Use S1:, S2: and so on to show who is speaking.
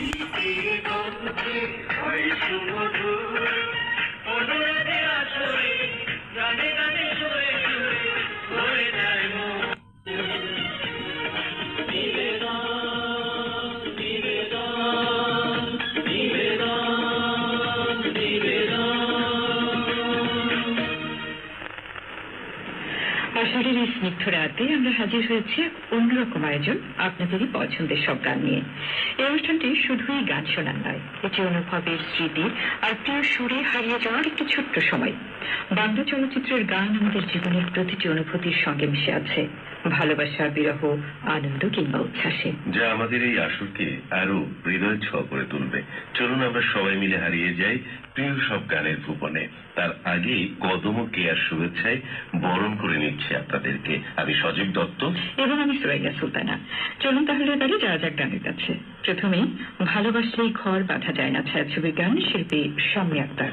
S1: 一滴眼泪，还是我的。আষাঢ়ের এই স্নিগ্ধ রাতে আমরা হাজির হয়েছি অন্যরকম আয়োজন আপনাদেরই পছন্দের সব গান নিয়ে। এই অনুষ্ঠানটি শুধুই গান শোনার নয়, এটি অনুভবের স্মৃতি আর প্রিয় সুরে হারিয়ে যাওয়ার একটি ছোট্ট সময়। বাংলা চলচ্চিত্রের গান আমাদের জীবনের প্রতিটি অনুভূতির সঙ্গে মিশে আছে। ভালোবাসা, বিরহ, আনন্দ কিংবা উচ্ছ্বাসে।
S2: যা আমাদের এই আসরকে আরও হৃদয় ছোঁয়া করে তুলবে। চলুন আমরা সবাই মিলে হারিয়ে যাই প্রিয় সব গানের ভুবনে তার আগে কদম ও কেয়ার শুভেচ্ছায় বরণ করে নিচ্ছে আপনাদেরকে। আমি সজীব দত্ত।
S1: এবং আমি সুরাইয়া সুলতানা। চলুন তাহলে এবারে যাওয়া যাক গানের কাছে। প্রথমেই ভালোবাসলেই ঘর বাঁধা যায় না ছায়াছবির গান শিল্পী শাম্মী আক্তার।